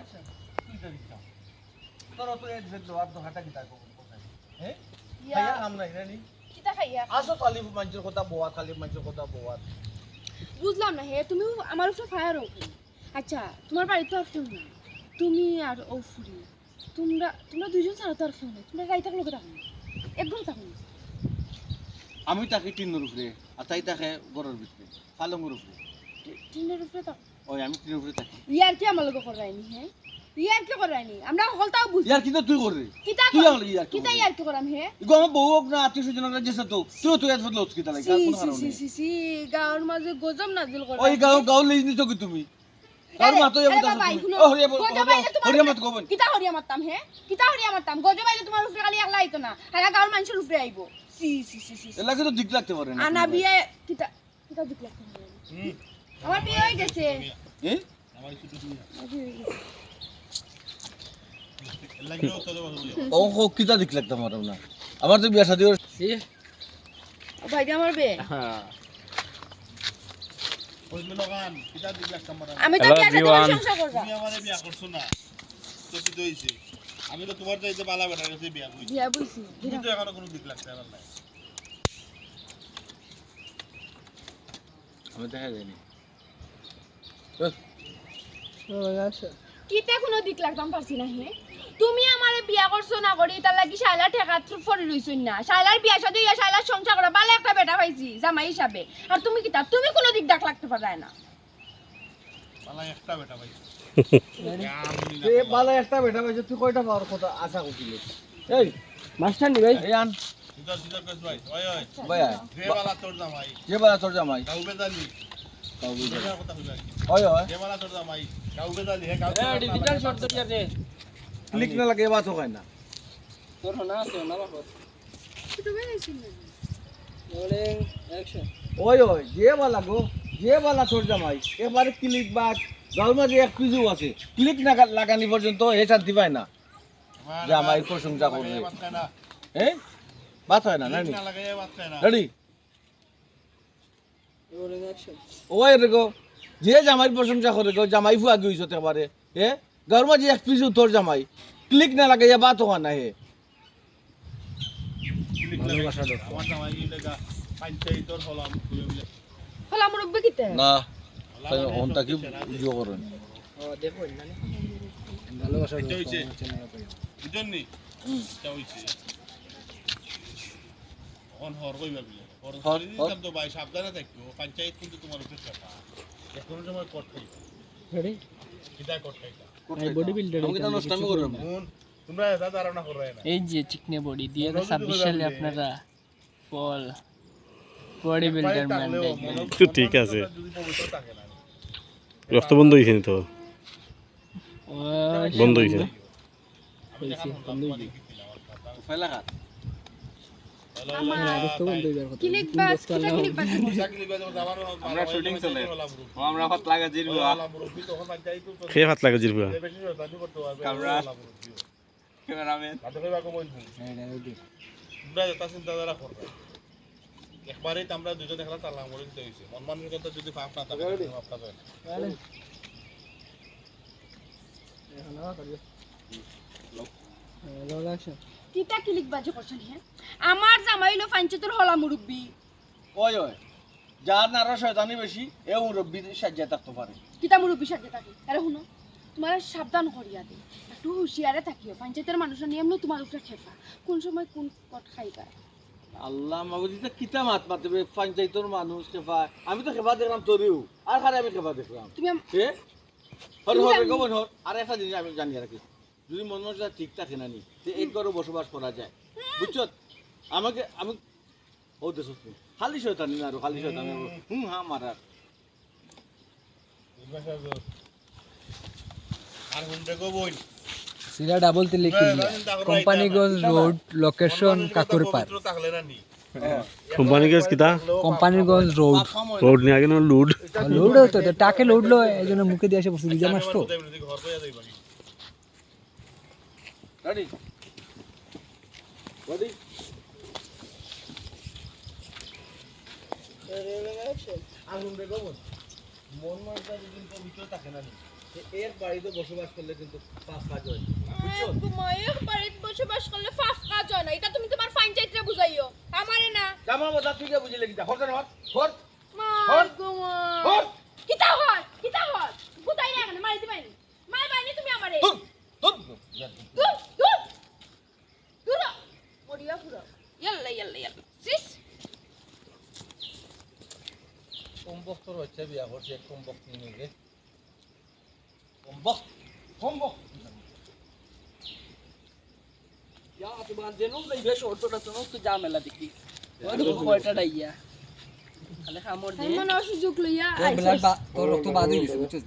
তুইটা তো এক যে দেওয়ার তো হাঁটা কিতা হ্যাঁ খাইয়া কাম নাই না নি কিতা খাইয়া? আসো খালি মানুষের কথা বোয়া খালি মানুষের কথা বোয়া। বুঝলাম না হে তুমি আমার উপরে ফায়ার ওকে আচ্ছা তোমার বাড়িতে আর কেউ না তুমি আর ও ফুরি তোমরা তোমরা দুজন ছাড়া তো আর কেউ নেই। তোমরা গাড়ি থাকলে থাকো না। একদম থাকো আমি তাকে টিনের উপরে আর তাই তাকে গড়ের ভিতরে পালঙ্গের উপরে। টিনের উপরে থাকো। ওই আমি উপরে থাকি। ইয়ার কি আমার লোক করায়নি হ্যাঁ ইয়ার কি করায়নি আমরা হলতাও বুঝি ইয়ার কিন্তু তুই করে কিতা তুই কর- আমার ইয়ার কি কিতা করবি? ইয়ার কি করাম হে? ইগো আমার বউ না আত্মীয় স্বজন হোক তো তুই তুই এত লোক কিতা লাগে কোনো সি সি সি সি মাঝে গজম নাজিল কৰা ওই গাঁও গাঁও লিজ নিছো কি তুমি? আরে, মাতো এমন ও হরিয়া বল হরিয়া মত কবন কিতা হরিয়া মারতাম হে? কিতা হরিয়া মারতাম? গজব আইলে তোমার উপরে খালি একলা আইতো না। হারা গাঁৱৰ মানুষের উপরে আইব। সি সি সি সি সি। এলা দিক লাগতে পারে না আনা বিয়ে কিতা কিতা হয়ে গেছে এ আমার বিয়ে হয়ে গেছে। ও হো কিতা দিক লাগতে পারে না। আমার তো বিয়া শাদী ও ভাই আমার বিয়ে? আমি তো বিয়ে আমারে করছ না তো কি তো আমি তো তোমার চাইতে বালা বেটার কাছে বিয়া করি। বিয়া বলছি তুমি তো এখনও কোনো দিক লাগতে আমার নাই। আমি দেখা যায়নি। কিতা কোনো দিক লাগতাম পারছি না হে? তুমি আমারে বিয়া করছ না করি তার লাগি শাইলা ঠেকা ফরি রইছুন না। শাইলার বিয়া সাথে ইয়া শাইলার সংসার করা বালে একটা বেটা পাইছি জামাই হিসাবে আর তুমি কিতা তুমি কোনো দিক ডাক লাগতে পারায় না। বালা একটা বেটা ভাই এ একটা বেটা পাইছে তুই কয়টা পাওয়ার কথা আশা করছিলি এই মাস্টার নি ভাই এই আন। সিধা সিধা কইছ ভাই। ওই ওই। ভাই যে বালা তোর জামাই। যে বালা তোর জামাই। কাউ বেদালি ক্লিক না লাগে হয় না তোর না আছে না বাবা রোলিং অ্যাকশন ওই ওই যে বালা গো যে বালা তোর জামাই এবারে ক্লিক বাদ গাঁর মাঝে এক পিজু আছে ক্লিক না লাগানি পর্যন্ত হে শান্তি পায় না জামাই প্রশংসা করবে। হ্যাঁ বাত হয় নানি? না রেডি ওই রে গো যে জামাই প্রশংসা করে গো জামাই ফুয়া গইছ এবারে এ? গাঁর মাঝে এক পিজু তোর জামাই ক্লিক না লাগাইয়া বাত হয় না হে। আমার লেগা কিতে? না কি করেন ও দেখো না ভালোবাসা হইছে বুঝছেন হইছে। অন হর কইবা বিলে। হর হর, হর। দিতাম তো ভাই সাবধানে থাকো পঞ্চায়েত কিন্তু তোমার উপরে চাপা এখন সময় কোর্ট রেডি কিটা কোর্ট বডি বিল্ডার আমি তো নষ্ট আমি তোমরা এটা ধারণা করো না এই যে চিকনে বডি দিয়ে মনোযোগ ছাব্বিশ দিতে সালে আপনারা ফল বডি বিল্ডার ম্যান তো ঠিক আছে। রক্ত বন্ধ হয়েছে তো বন্ধ হয়েছে বন্ধ হইছে। ফেলা একবারেই আমরা দুজন একলা তালা মরে দিতে হয়েছে মন মানুষের কথা যদি ভাব না থাকে ভাব থাকে কিতা ক্লিক বাজি করছেন হে আমার জামাই হলো পাঞ্চতর হলা মুরব্বি ওই ওই যার নারা শয়তানি বেশি এ মুরব্বি সাজ্জা থাকতে পারে কিতা মুরব্বি সাথে থাকে আরে শুনো তোমার সাবধান করিয়া দে একটু হুঁশিয়ারে থাকিও। পঞ্চায়েতের মানুষের নিয়ম নো তোমার উপরে খেপা। কোন সময় কোন কট খাইবা আল্লাহ মাবুদি তো কিতা মাত মাতবে? পঞ্চায়েতের মানুষ খেফা আমি তো খেফা দেখলাম তোরিও আর খারে আমি খেফা দেখলাম তুমি এ হর হর গোবন হর আর একটা জিনিস আমি জানি রাখি যদি মন মনটা ঠিক থাকে না নি তো এক ঘরে বসবাস করা যায়। বুঝছ? আমাকে আমি ও দেশ খালি শয়তানি না আর খালি শয়তানি। হুম। হ্যাঁ মারার আর। বই সিরা ডাবল তে লিখি কোম্পানিগঞ্জ রোড লোকেশন কাকুরপাড়। না নি? কিতা? কোম্পানিগঞ্জ রোড। রোড নিয়ে আগে লুড। লোড হতো তো টাকে লোড লো এই জন্য মুখে দিয়ে আসে বসে বিজা মাস তো। রেডি রেডি আগুন রে মন মনটা যদি পবিত্র থাকে না এর বাড়িতে বসবাস করলে কিন্তু পাপ কাজ হয়। তোমার বাড়িতে বসবাস করলে ফাফ কাজ হয় না। এটা তুমি তোমার পঞ্চায়েতরে বুঝাইও। আমারে না। জামার কথা তুই বুঝিলে কিটা হর হর হর। হর কিতা হর কিতা হর বুতাই না কেন মারি দিবাইনি মারি বাইনি তুমি আমারে ধুর ধুর দূর দূর দূর মরিয়া পুরো ইয়াল্লা ইয়াল্লা ইয়াল্লা সিস কম্বক তোর হচ্ছে বিয়া করছে কম্বক নিয়ে গে কম্বক কম্বক। ইয়া তোমার জেনুম নাই বেশ অটোটা তো তো ঝামেলা দেখি। ওই তো কয়টা ডাইয়া। খালি খামর দিয়ে। মনে সুযোগ লইয়া তোর তোর রক্ত বাদ হয়ে গেছে বুঝছিস